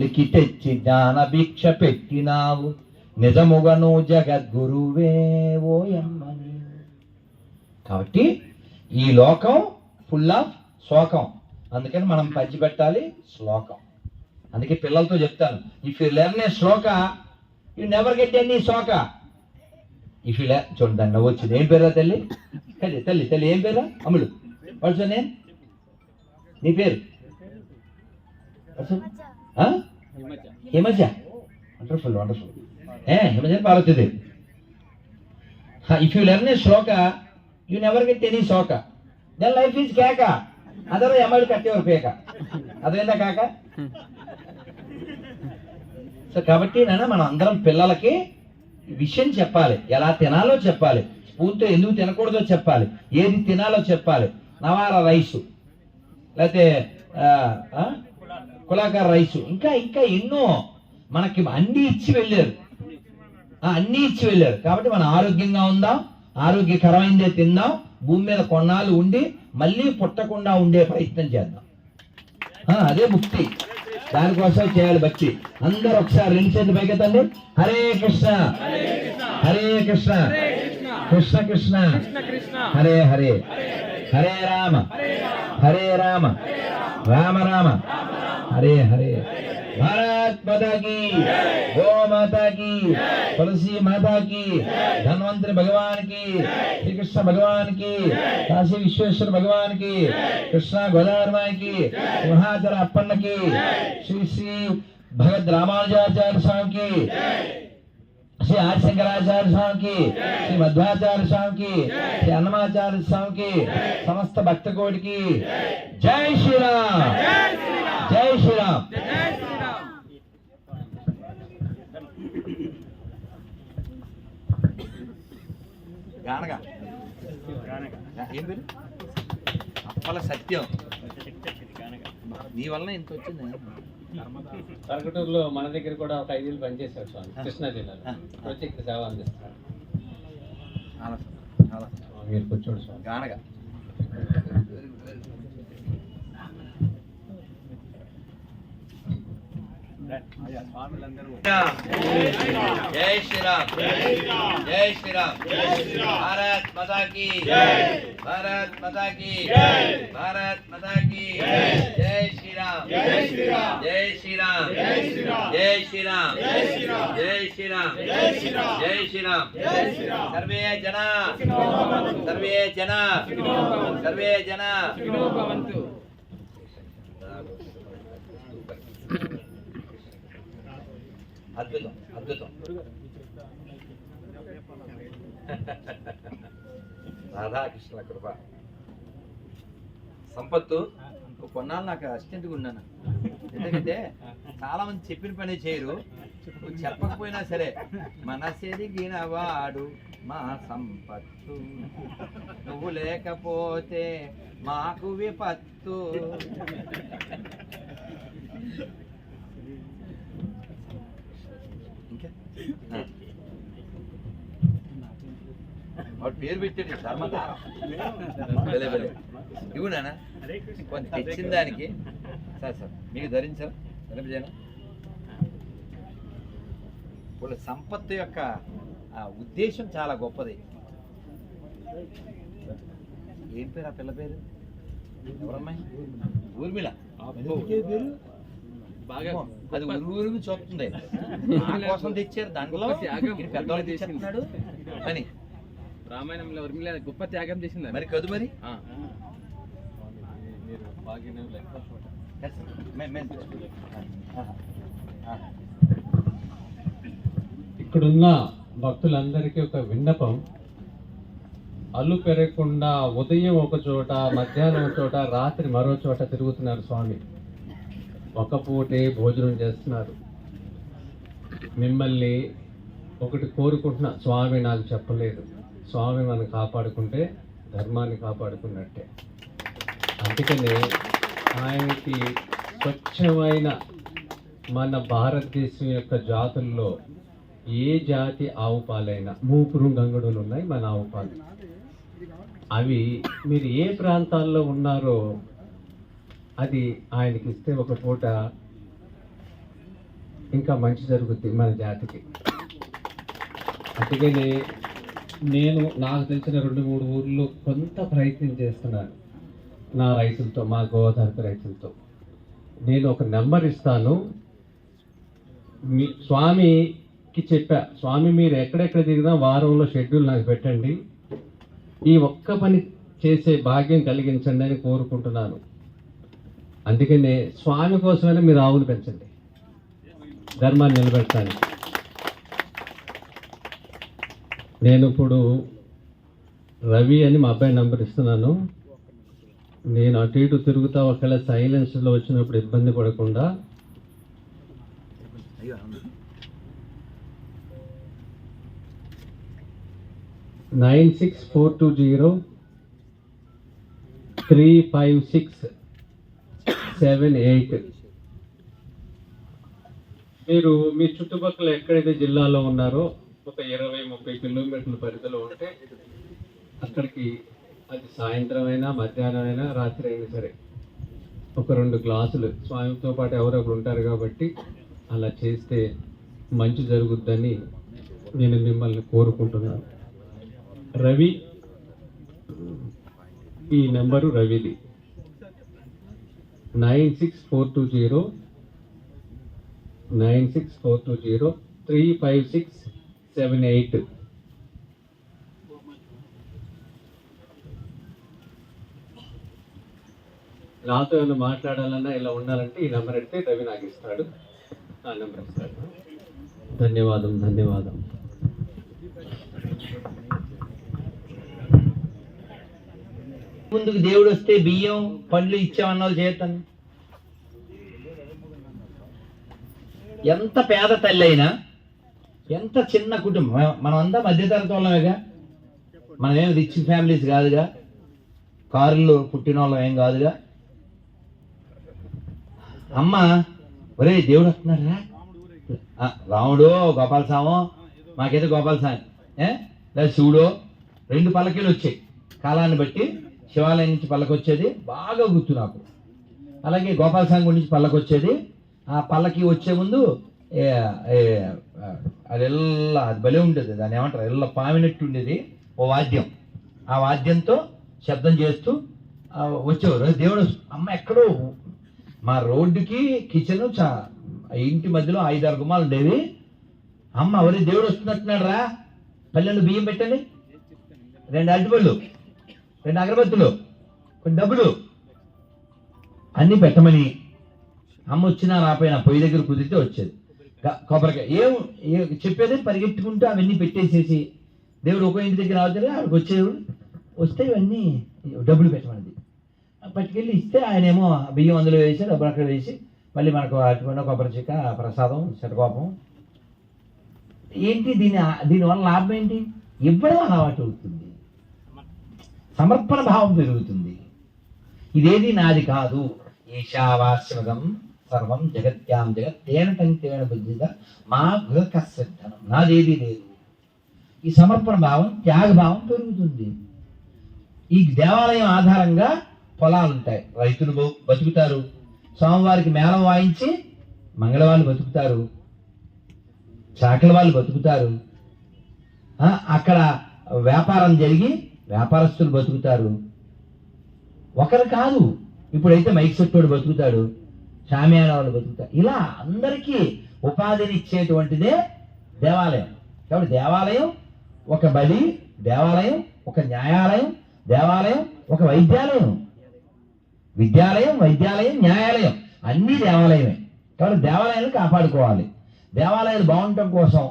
లికి తెచ్చి జ్ఞాన భిక్ష పెట్టినావు. నిజముగను జగద్గురువే ఓయమ్మని కాబట్టి ఈ లోకం ఫుల్ ఆఫ్ శోకం. అందుకని మనం పంచిపెట్టాలి శ్లోకం. అందుకే పిల్లలతో చెప్తాను if you learn a shloka you never get any shoka. If you learn చూడండి దాన్ని నవ్వు వచ్చింది. ఏం పేరా తల్లి? తల్లి తల్లి తల్లి ఏం పేరా అమ్ములు వాట్స్ నేను నీ పేరు? ఆ? Himaja. Wonderful wonderful A Himaja Parvatidevi if you learn a shloka you never get any shoka. Then life is keka. Other ఎమ్మడి కట్టేవారు పేక అదేందా కాక? సో కాబట్టి నాన్న మనం అందరం పిల్లలకి విషయం చెప్పాలి. ఎలా తినాలో చెప్పాలి. స్పూన్తో ఎందుకు తినకూడదో చెప్పాలి. ఏది తినాలో చెప్పాలి. నవార రైసు. లేకపోతే కులాకార్ రైస్. రైసు ఇంకా ఇంకా ఎన్నో మనకి అన్ని ఇచ్చి వెళ్ళారు. ఆ, అన్ని ఇచ్చి వెళ్ళారు. కాబట్టి మనం ఆరోగ్యంగా ఉందాం ఆరోగ్యకరమైందే తిందాం భూమి మీద కొన్నాళ్ళు ఉండి మళ్ళీ పుట్టకుండా ఉండే ప్రయత్నం చేద్దాం. ఆ, అదే ముక్తి. దానికోసం చేయాలి భక్తి. అందరూ ఒకసారి రెండు చేతులు పైకెత్తండి హరే కృష్ణ. హరే కృష్ణ. కృష్ణ కృష్ణ. హరే హరే. హరే రామ. హరే రామ. రామ రామ. हरे हरे। भारत माता की, गो माता की, तुलसी माता की, धनवंतरी भगवान की श्री कृष्ण भगवान की, काशी विश्वेश्वर भगवान की, कृष्णा गोदार माई की महाचर अपन्न की, श्री श्री भगत रामानुजाचार्य स्वामी की। శ్రీ ఆదిశంకరాచార్య స్వామికి శ్రీ మధ్వాచార్య స్వామికి శ్రీ అన్నమాచార్య స్వామికి సమస్త భక్త కోడికి జై. శ్రీరామ్. జై శ్రీరామ్. అప్పల సత్యం. నీ వల్ల ఇంత వచ్చింది? తరకటూరులో మన దగ్గర కూడా ఒక ఐదు పనిచేశాడు స్వామి కృష్ణా జిల్లాలో. వచ్చి ఇక్కడ సేవ అందిస్తాడు మీరు కూర్చోడు స్వామి. గానగా. జై శ్రీరామ్. జై శ్రీరామ్. భారత్ మదాకి భారత్ మదాకి భారత్ మదాకి జై. శ్రీ శ్రీరామ్ జై శ్రీరామ్ జై శ్రీరామ్ జై శ్రీరామ్ జై శ్రీరామ్ జై శ్రీరామ్ సర్వే జనా సర్వే జనా సర్వే జనా అద్భుతం అద్భుతం రాధాకృష్ణుల కృప సంపత్తు కొన్నాళ్ళు నాకు అసిస్టెంట్గా ఉన్నాను. ఎందుకంటే చాలా మంది చెప్పిన పని చేయరు. చెప్పకపోయినా సరే మనసెరిగిన వాడు మా సంపత్తు. నువ్వు లేకపోతే మాకు విపత్తు. ఇంకా ఆ. వాడు పేరు పెట్టాడు ధర్మధార భలే భలే. ఇవ్వు నాన్న. కొంత తెచ్చిన దానికి. సార్ సార్ మీకు ధరించారు ధరింపజేయనా? వాళ్ళ సంపత్తు యొక్క ఉద్దేశం చాలా గొప్పది. ఏం పేరు ఆ పిల్ల పేరు? ఎవరమ్మాయి? ఊర్మిళ. బాగా అమ్మో, అది ఊరు చూస్తుంది కోసం తెచ్చారు దాంట్లో. పెద్దవాళ్ళు తెచ్చేస్తున్నాడు అని రామాయణంలో ఉర్మిళ గొప్ప త్యాగం చేసింది మరి కదు మరి. ఇక్కడున్న భక్తులందరికీ ఒక విన్నపం. అల్లు పెరగకుండా ఉదయం ఒక చోట మధ్యాహ్నం ఒక చోట రాత్రి మరో చోట తిరుగుతున్నారు స్వామి. ఒక పూటే భోజనం చేస్తున్నారు. మిమ్మల్ని ఒకటి కోరుకుంటున్నా స్వామి నాకు చెప్పలేదు. స్వామి మనం కాపాడుకుంటే ధర్మాన్ని కాపాడుకున్నట్టే. అందుకని ఆయనకి స్వచ్ఛమైన మన భారతదేశం యొక్క జాతుల్లో ఏ జాతి ఆవు పాలైనా మూపురు గంగుడులు ఉన్నాయి మన ఆవు పాలు. అవి మీరు ఏ ప్రాంతాల్లో ఉన్నారో అది ఆయనకి ఇస్తే ఒక పూట ఇంకా మంచి జరుగుద్ది మన జాతికి. అందుకనే నేను నాకు తెలిసిన రెండు మూడు ఊర్లు కొంత ప్రయత్నం చేస్తున్నాను నా రైతులతో మా గోదావరి రైతులతో. నేను ఒక నెంబర్ ఇస్తాను. మీ స్వామికి చెప్పా స్వామి మీరు ఎక్కడెక్కడ తిరిగినా వారంలో షెడ్యూల్ నాకు పెట్టండి. ఈ ఒక్క పని చేసే భాగ్యం కలిగించండి అని కోరుకుంటున్నాను. అందుకనే స్వామి కోసమైనా మీరు ఆవులు పెంచండి. ధర్మాన్ని నిలబెడతాను నేను ఇప్పుడు రవి అని మా అబ్బాయి నంబర్ ఇస్తున్నాను. నేను అటు ఇటు తిరుగుతా ఒకవేళ సైలెన్స్లో వచ్చినప్పుడు ఇబ్బంది పడకుండా. Nine six four two zero three five six seven eight. మీరు మీ చుట్టుపక్కల ఎక్కడైతే జిల్లాలో ఉన్నారో ఒక ఇరవై ముప్పై కిలోమీటర్ల పరిధిలో ఉంటే అక్కడికి అది సాయంత్రం అయినా మధ్యాహ్నం అయినా రాత్రి అయినా సరే ఒక రెండు గ్లాసులు. స్వామితో పాటు ఎవరో ఒకరు ఉంటారు కాబట్టి అలా చేస్తే మంచి జరుగుద్దని నేను మిమ్మల్ని కోరుకుంటున్నాను. రవి ఈ number రవిది. Nine six four two zero nine six four two zero three five six seven eight. నాతో ఏమైనా మాట్లాడాలన్నా ఇలా ఉండాలంటే ఈ నెంబర్ అయితే రవి నాకు ఇస్తాడు. ఆ నెంబర్ ఇస్తాడు. ధన్యవాదం ధన్యవాదం. ముందుకు దేవుడు వస్తే బియ్యం పండ్లు ఇచ్చామన్న వాళ్ళు చేస్తాను ఎంత పేద తల్లి అయినా ఎంత చిన్న కుటుంబం? మనం- అంతా మధ్యతరగతి వాళ్ళమేగా మనమేం రిచ్ ఫ్యామిలీస్ కాదుగా. కారుల్లో పుట్టిన వాళ్ళం ఏం కాదుగా. అమ్మ ఒరే దేవుడు వస్తున్నారా రాముడు గోపాల స్వామి మాకైతే గోపాల స్వామి లేదా శివుడు. రెండు పలకలు వచ్చాయి. కాలాన్ని బట్టి శివాలయం నుంచి పల్లకి వచ్చేది బాగా గుర్తు నాకు. అలాగే గోపాల స్వామి గుడి నుంచి పల్లకి వచ్చేది ఆ పల్లకి వచ్చే ముందు అది ఎల్లా అది భలే ఉండేది. దాన్ని ఏమంటారు? ఎల్ల పామినట్టు ఉండేది. ఓ వాద్యం. ఆ వాద్యంతో శబ్దం చేస్తూ వచ్చేవారు. దేవుడు అమ్మ ఎక్కడో మా రోడ్డుకి కిచెన్ చా ఇంటి మధ్యలో ఐదారు గుమ్మాలు ఉండేవి. అమ్మ ఎవరి దేవుడు వస్తున్నట్టున్నాడు రా పల్లెలు బియ్యం పెట్టండి. రెండు అరటిపళ్ళు రెండు అగరబత్తులు కొన్ని డబ్బులు. అన్నీ పెట్టమని అమ్మ వచ్చినా రాపోయినా పొయ్యి దగ్గర కుదిరితే వచ్చేది. కొబ్బరికాయ. ఏం ఏ- చెప్పేది పరిగెట్టుకుంటూ అవన్నీ పెట్టేసేసి దేవుడు ఒక ఇంటి దగ్గర రావుతారు ఆవిడకి వచ్చేవాడు వస్తే ఇవన్నీ డబ్బులు పెట్టమన్నది. పట్టుకెళ్ళి ఇస్తే ఆయనేమో బియ్యం అందులో వేసి డబ్బులు అక్కడ వేసి మళ్ళీ మనకు అటుకున్న కొబ్బరి చిక్క ప్రసాదం శరకోపం ఏంటి దీని దీనివల్ల లాభం ఏంటి? ఇవ్వడం అలవాటు అవుతుంది. సమర్పణ భావం పెరుగుతుంది. ఇదేది నాది కాదు. ఈశావాస్యమగం సర్వం జగత్యాం జగత్ తేన తంతేన బుద్ధిగా మా గృహకస్యధనం నాదేది లేదు ఈ సమర్పణ భావం త్యాగ భావం పెరుగుతుంది. ఈ దేవాలయం ఆధారంగా పొలాలు ఉంటాయి. రైతులు బతుకుతారు. స్వామివారికి మేళం వాయించి మంగళవాళ్ళు బతుకుతారు. చాకల వాళ్ళు బతుకుతారు. ఆ, అక్కడ వ్యాపారం జరిగి వ్యాపారస్తులు బతుకుతారు. ఒకరు కాదు. ఇప్పుడైతే మైక్ సెట్టోడు బతుకుతాడు. షామియానా బతుకుతారు ఇలా అందరికీ ఉపాధిని ఇచ్చేటువంటిదే దేవాలయం. కాబట్టి దేవాలయం ఒక బలి దేవాలయం ఒక న్యాయాలయం దేవాలయం ఒక వైద్యాలయం. విద్యాలయం వైద్యాలయం న్యాయాలయం అన్నీ దేవాలయమే. కాబట్టి దేవాలయాలు కాపాడుకోవాలి. దేవాలయాలు బాగుండటం కోసం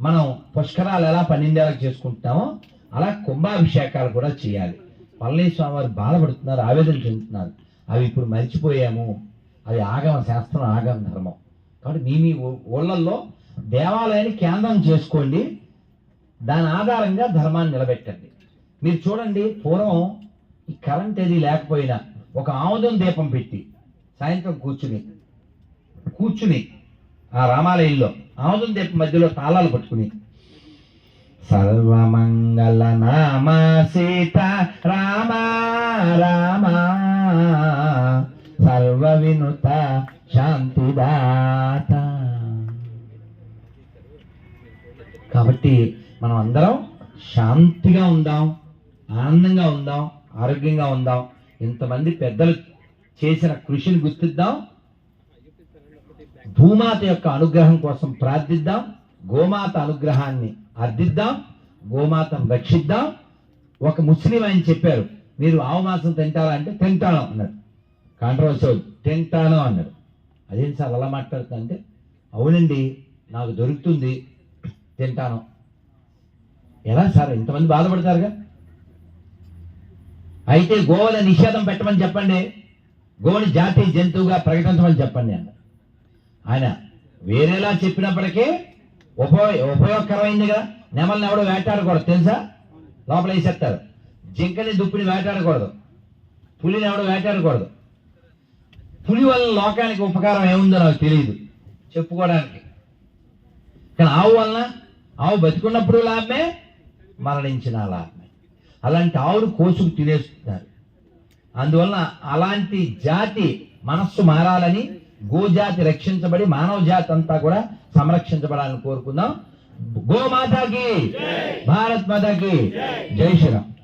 మనం పుష్కరాలు ఎలా పన్నెండేళ్ళకి చేసుకుంటున్నామో అలా కుంభాభిషేకాలు కూడా చేయాలి. పళని స్వామి వారు బాధపడుతున్నారు ఆవేదన చెందుతున్నారు. అవి ఇప్పుడు మర్చిపోయాము. అది ఆగమ శాస్త్రం ఆగమ ధర్మం. కాబట్టి మీ మీ ఊళ్ళల్లో దేవాలయాన్ని కేంద్రం చేసుకోండి. దాని ఆధారంగా ధర్మాన్ని నిలబెట్టండి. మీరు చూడండి పూర్వం ఈ కరెంట్ ఏది లేకపోయినా ఒక ఆముదం దీపం పెట్టి సాయంత్రం కూర్చుని కూర్చుని ఆ రామాలయంలో ఆముదం దీపం మధ్యలో తాళాలు పట్టుకుని సర్వమంగళ నామ సీత రామ రామ. సర్వ వినుత శాంతిదాత. కాబట్టి మనం అందరం శాంతిగా ఉందాం ఆనందంగా ఉందాం ఆరోగ్యంగా ఉందాం. ఇంతమంది పెద్దలు చేసిన కృషిని గుర్తిద్దాం. భూమాత యొక్క అనుగ్రహం కోసం ప్రార్థిద్దాం. గోమాత అనుగ్రహాన్ని అర్థిద్దాం గోమాతను రక్షిద్దాం. ఒక ముస్లిం ఆయన చెప్పారు మీరు ఆవు మాంసం తింటారా? అంటే తింటాను అన్నారు కాంట్రవర్సీ తింటాను అన్నాడు. అదేం సార్ అలా మాట్లాడుతున్నా అంటే అవునండి నాకు దొరుకుతుంది తింటాను. ఎలా సార్ ఇంతమంది బాధపడతారుగా? అయితే గోవుల నిషేధం పెట్టమని చెప్పండి. గోవుని జాతీయ జంతువుగా ప్రకటించమని చెప్పండి అన్న ఆయన వేరేలా చెప్పినప్పటికీ ఉపయోగ ఉపయోగకరమైంది కదా. నెమల్ని ఎవడో వేటాడకూడదు తెలుసా? లోపల వేసేస్తారు జింకని దుప్పిని వేటాడకూడదు. పులిని ఎవడో వేటాడకూడదు. పులి వల్ల లోకానికి ఉపకారం ఏముందో నాకు తెలియదు చెప్పుకోవడానికి. కానీ ఆవు వలన ఆవు బతికున్నప్పుడు లాభమే మరణించిన లాభమే. అలాంటి ఆవును కోసుకు తినేస్తున్నారు. అందువలన అలాంటి జాతి మనస్సు మారాలని గోజాతి రక్షించబడి మానవ జాతి అంతా కూడా సంరక్షించబడాలని కోరుకుందాం. గోమాతాకి భారత్ మాతాకి జై శ్రీరామ్.